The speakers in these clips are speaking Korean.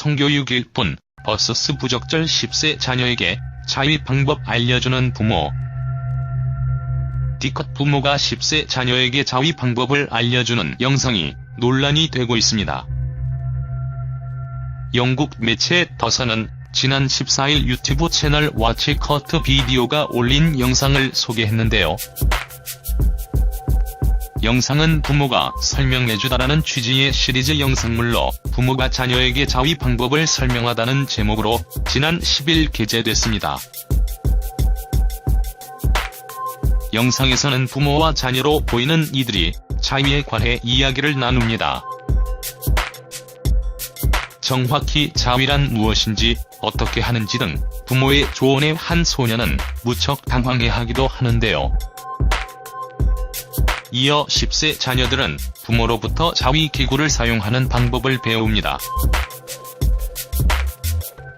성교육일 뿐 버서스 부적절 10세 자녀에게 자위 방법 알려주는 부모. D컷 부모가 10세 자녀에게 자위 방법을 알려주는 영상이 논란이 되고 있습니다. 영국 매체 더선은 지난 14일 유튜브 채널 와치 커트 비디오가 올린 영상을 소개했는데요. 영상은 부모가 설명해주다라는 취지의 시리즈 영상물로 부모가 자녀에게 자위 방법을 설명하다는 제목으로 지난 10일 게재됐습니다. 영상에서는 부모와 자녀로 보이는 이들이 자위에 관해 이야기를 나눕니다. 정확히 자위란 무엇인지 어떻게 하는지 등 부모의 조언에 한 소녀는 무척 당황해하기도 하는데요. 이어 10세 자녀들은 부모로부터 자위 기구를 사용하는 방법을 배웁니다.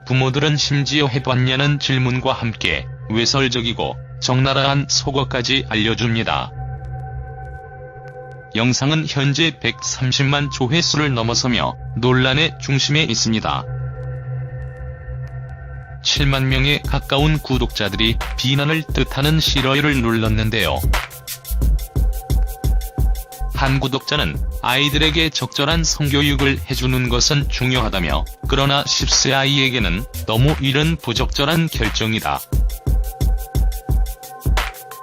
부모들은 심지어 해봤냐는 질문과 함께 외설적이고 적나라한 속어까지 알려줍니다. 영상은 현재 130만 조회수를 넘어서며 논란의 중심에 있습니다. 7만 명에 가까운 구독자들이 비난을 뜻하는 싫어요를 눌렀는데요. 한 구독자는 아이들에게 적절한 성교육을 해주는 것은 중요하다며 그러나 10세 아이에게는 너무 이른 부적절한 결정이다.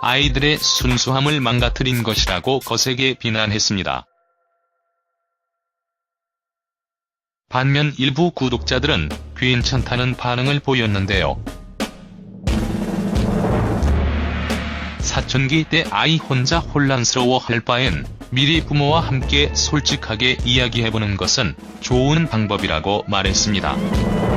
아이들의 순수함을 망가뜨린 것이라고 거세게 비난했습니다. 반면 일부 구독자들은 괜찮다는 반응을 보였는데요. 사춘기 때 아이 혼자 혼란스러워 할 바엔 미리 부모와 함께 솔직하게 이야기해보는 것은 좋은 방법이라고 말했습니다.